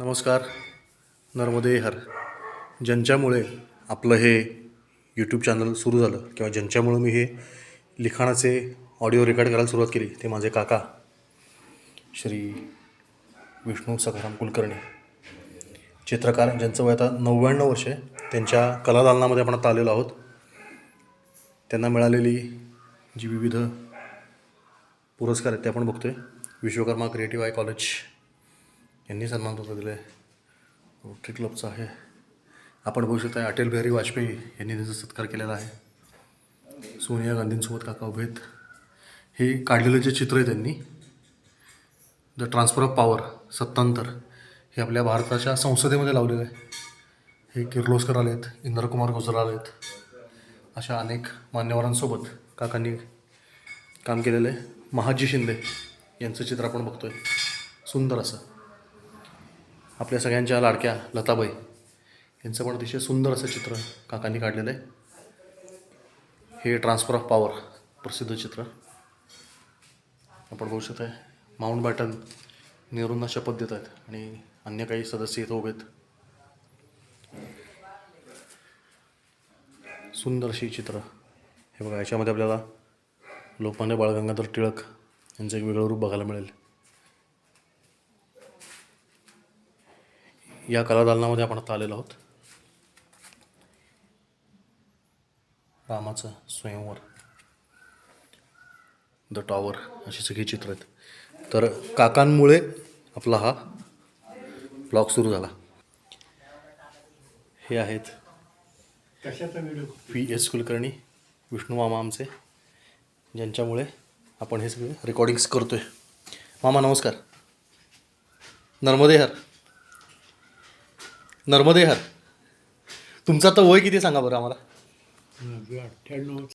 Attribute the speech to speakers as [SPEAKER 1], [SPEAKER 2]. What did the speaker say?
[SPEAKER 1] नमस्कार नर्मदे हर. ज्यांच्यामुळे आपलं हे यूट्यूब चॅनल सुरू झालं किंवा ज्यांच्यामुळं मी हे लिखाणाचे ऑडिओ रेकॉर्ड करायला सुरुवात केली ते माझे काका श्री विष्णू सखाराम कुलकर्णी. चित्रकार ज्यांचं वय आता नव्याण्णव वर्ष आहे त्यांच्या कलादालनामध्ये आपण आता आलेलो आहोत. त्यांना मिळालेली जी विविध पुरस्कार आहेत ते आपण बघतो आहे विश्वकर्मा क्रिएटिव्ह आय कॉलेज यांनी सन्मानपत्र दिलं आहे रोटरी क्लबचं आहे. आपण बघू शकता अटल बिहारी वाजपेयी यांनी त्यांचा सत्कार केलेला आहे. सोनिया गांधींसोबत काका उभे आहेत. हे काढलेलं जे चित्र आहे त्यांनी द ट्रान्सफर ऑफ पॉवर सत्तांतर हे आपल्या भारताच्या संसदेमध्ये लावलेलं आहे. हे किर्लोस्कर आले आहेत इंद्रकुमार गुजराल आहेत. अशा अनेक मान्यवरांसोबत काकांनी काम केलेलं आहे. महाजी शिंदे यांचं चित्र आपण बघतोय. सुंदर असं. आपल्या सगळ्यांच्या लाडक्या लताबाई. यांचं पण अतिशय सुंदर असं चित्र काकांनी काढलेलं आहे. हे ट्रान्सफर ऑफ पॉवर प्रसिद्ध चित्र. आपण बघू आहे माउंट बॅटन नेहरूंना शपथ देत आहेत आणि अन्य काही सदस्य इथं उभे आहेत. सुंदर अशी चित्र. हे बघा याच्यामध्ये आपल्याला लोकमान्य बाळ गंगाधर टिळक यांचं एक वेगळं रूप बघायला मिळेल. या कलादालनामध्ये आपण आता आलेलो आहोत. रामाचं स्वयंवर. द टॉवर अशी सगळी चित्र आहेत. तर काकांमुळे आपला हा ब्लॉग सुरू झाला. हे आहेत पी एस कुलकर्णी विष्णू मामा आमचे ज्यांच्यामुळे आपण हे सगळे रेकॉर्डिंग्स करतोय. मामा नमस्कार. नर्मदे हर. नर्मदे हर तुमचं आता वय किती सांगा बरं आम्हाला.
[SPEAKER 2] अठ्ठ्याण्णव